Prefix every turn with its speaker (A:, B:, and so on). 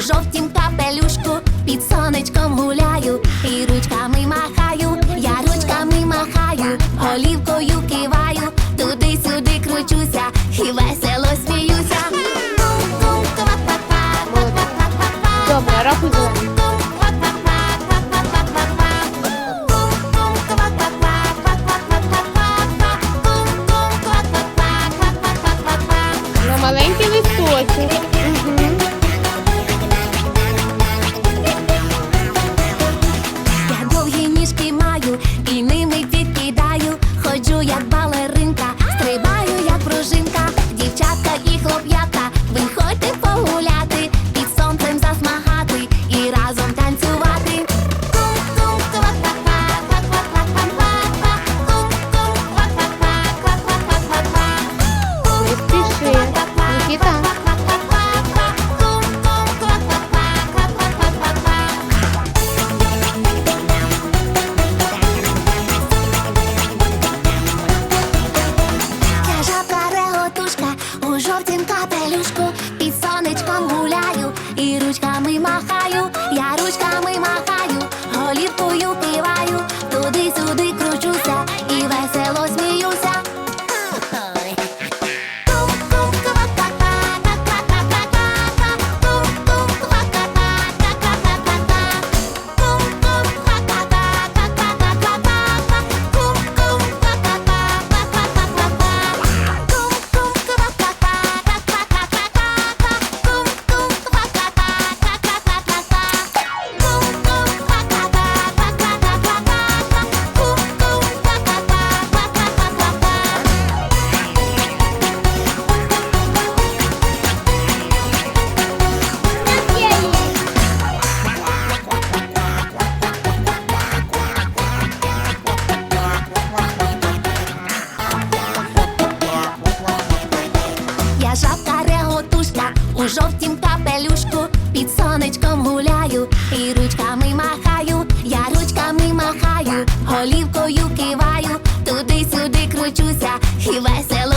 A: у жовтім капелюшку, під сонечком гуляю, і ручками махаю, я ручками махаю, голівкою киваю, туди-сюди кручуся і весело сміюся.
B: Добре, рахуй зелений. Маленький листочок.
A: Капелюшку, під сонечком гуляю і ручками махаю, Я жабка реготушка у жовтім капелюшку, під сонечком гуляю. І ручками махаю, я ручками махаю, голівкою киваю, туди-сюди кручуся і весело